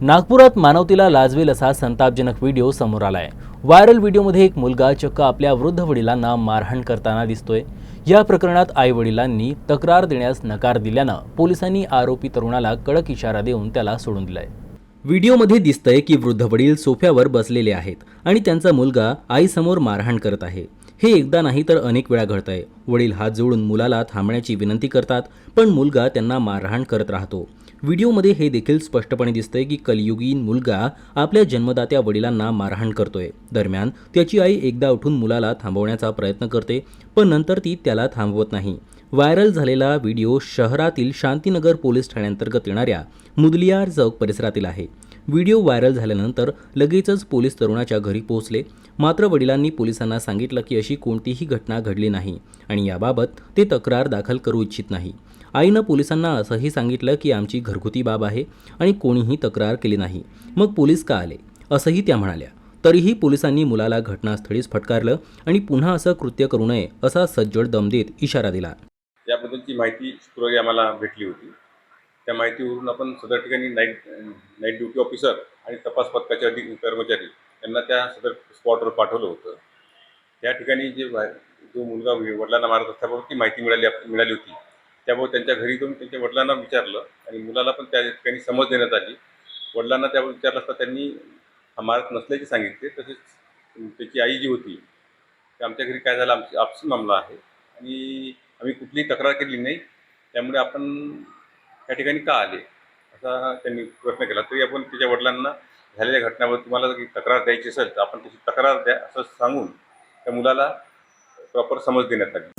नागपुरात मानवतेला लाजवेल असा संतापजनक व्हिडिओ समोर आलाय. व्हायरल व्हिडिओमध्ये एक मुलगा चक्क आपल्या वृद्ध वडिलांना मारहाण करताना दिसतोय. या प्रकरणात आई वडिलांनी तक्रार देण्यास नकार दिल्यानं पोलिसांनी आरोपी तरुणाला कडक इशारा देऊन त्याला सोडून दिलाय. व्हिडिओमध्ये दिसतंय की वृद्ध वडील सोफ्यावर बसलेले आहेत आणि त्यांचा मुलगा आईसमोर मारहाण करत आहे. हे एकदा नाही तर अनेक वेळा घडत आहे वडील हात जोडून मुलाला थांबण्याची विनंती करतात पण मुलगा त्यांना मारहाण करत राहतो. व्हिडिओमध्ये हे देखील स्पष्टपणे दिसतंय की कलियुगीन मुलगा आपल्या जन्मदात्या वडिलांना मारहाण करतोय. दरम्यान त्याची आई एकदा उठून मुलाला थांबवण्याचा प्रयत्न करते पण नंतर ती त्याला थांबवत नाही. व्हायरल झालेला व्हिडिओ शहरातील शांतीनगर पोलीस ठाण्याअंतर्गत येणाऱ्या मुदलियार चौक परिसरातील आहे. व्हिडिओ व्हायरल झाल्यानंतर लगेचच पोलीस तरुणाच्या घरी पोहोचले. मात्र वडिलांनी पोलिसांना सांगितलं की अशी कोणतीही घटना घडली नाही आणि याबाबत ते तक्रार दाखल करू इच्छित नाही. आईनं पोलिसांना असंही सांगितलं की आमची घरगुती बाब आहे आणि कोणीही तक्रार केली नाही. मग पोलीस का आले? असंही त्या म्हणाल्या. तरीही पोलिसांनी मुलाला घटनास्थळीच फटकारलं आणि पुन्हा असं कृत्य करू नये असा सज्जड दम देत इशारा दिला. याबद्दलची माहिती शुक्रवारी आम्हाला भेटली होती. त्या माहितीवरून आपण सदर ठिकाणी नाईट नाईट ड्युटी ऑफिसर आणि तपास पथकाचे अधिक कर्मचारी यांना त्या सदर स्पॉटवर पाठवलं होतं. त्या ठिकाणी जे जो मुलगा वडिलांना मारत असल्याबरोबर ती माहिती मिळाली मिळाली होती. त्यामुळे त्यांच्या घरी जाऊन त्यांच्या वडिलांना विचारलं आणि मुलाला पण त्या ठिकाणी समज देण्यात आली. वडिलांना त्यावर विचारलं असता त्यांनी हा मारत नसल्याचे सांगितले. तसेच त्याची आई जी होती ते आमच्या घरी काय झालं आमची आपसी मामला आहे आणि आम्ही कुठलीही तक्रार केली नाही. त्यामुळे आपण या ठिकाणी का आले? असा त्यांनी प्रश्न केला. तरी आपण तिच्या वडिलांना झालेल्या घटनावर तुम्हाला जर तक्रार द्यायची असेल तर आपण त्याची तक्रार द्या असं सांगून त्या मुलाला प्रॉपर समज देण्यात आली.